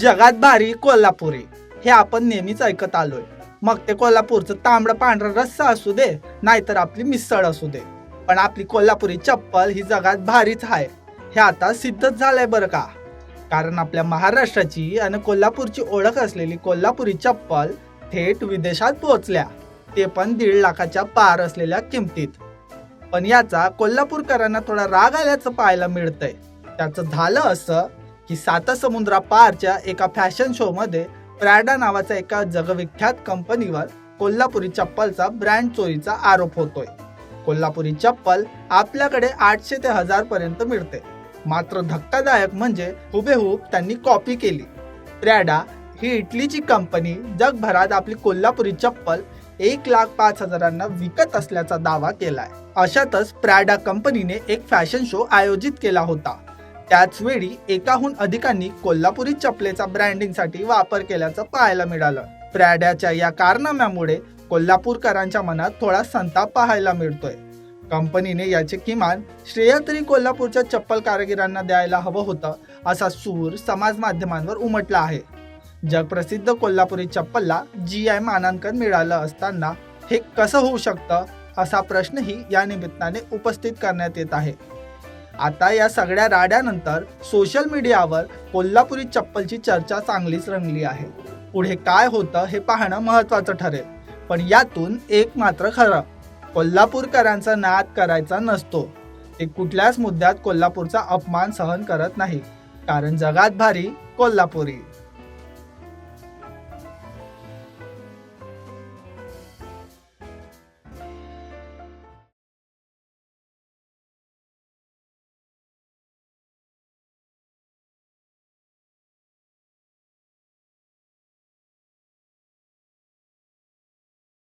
जगात भारी कोल्हापुरी. हे आपण नेहमीच ऐकत आलोय. मग ते कोल्हापूरचं तांबडं पांढरं रस्सा असू दे नाहीतर आपली मिसळ असू दे. पण आपली कोल्हापुरी चप्पल ही जगात भारीच आहे हे आता सिद्धच झालंय बरं का? कारण आपल्या महाराष्ट्राची आणि कोल्हापूरची ओळख असलेली कोल्हापुरी चप्पल थेट विदेशात पोहोचल्या. ते पण दीड लाखाच्या पार असलेल्या किमतीत. पण याचा कोल्हापूरकरांना थोडा राग आल्याचं पाहायला मिळतंय. त्याचं झालं असं ही सात एका फॅशन शोमध्ये प्रॅडा नावाच्या एका जगविख्यात कंपनीवर कोल्हापुरी चप्पलचा ब्रँड चोरीचा आरोप होतोय. कोल्हापुरी चप्पल आपल्याकडे आठशे ते हजार पर्यंत मिळते. मात्र धक्कादायक म्हणजे हुबेहूब त्यांनी कॉपी केली. प्रॅडा ही इटलीची कंपनी जगभरात आपली कोल्हापुरी चप्पल एक लाख पाच हजारांना विकत असल्याचा दावा केलाय. अशातच प्रॅडा कंपनीने एक फॅशन शो आयोजित केला होता. त्याच वेळी एकाहून अधिकांनी कोल्हापुरी चपलेचा ब्रँडिंगसाठी वापर केल्याचं पाहायला मिळालं. प्रॅड्याच्या या कारनाम्यामुळे कोल्हापूरकरांच्या मनात थोडा संताप पाहायला मिळतोय. कंपनीने याचे किमान श्रेय तरी कोल्हापूरच्या चप्पल कारागिरांना द्यायला हवं होतं असा सूर समाज माध्यमांवर उमटला आहे. जगप्रसिद्ध कोल्हापुरी चप्पलला जी आय मानांकन मिळालं असताना हे कसं होऊ शकतं असा प्रश्नही या निमित्ताने उपस्थित करण्यात येत आहे. आता या सगळ्या राड्यानंतर सोशल मीडियावर कोल्हापुरी चप्पलची चर्चा चांगलीच रंगली आहे. पुढे काय होतं हे पाहणं महत्वाचं ठरेल. पण यातून एक मात्र खरं कोल्हापूरकरांचा नाद करायचा नसतो. ते कुठल्याच मुद्द्यात कोल्हापूरचा अपमान सहन करत नाही कारण जगात भारी कोल्हापुरी.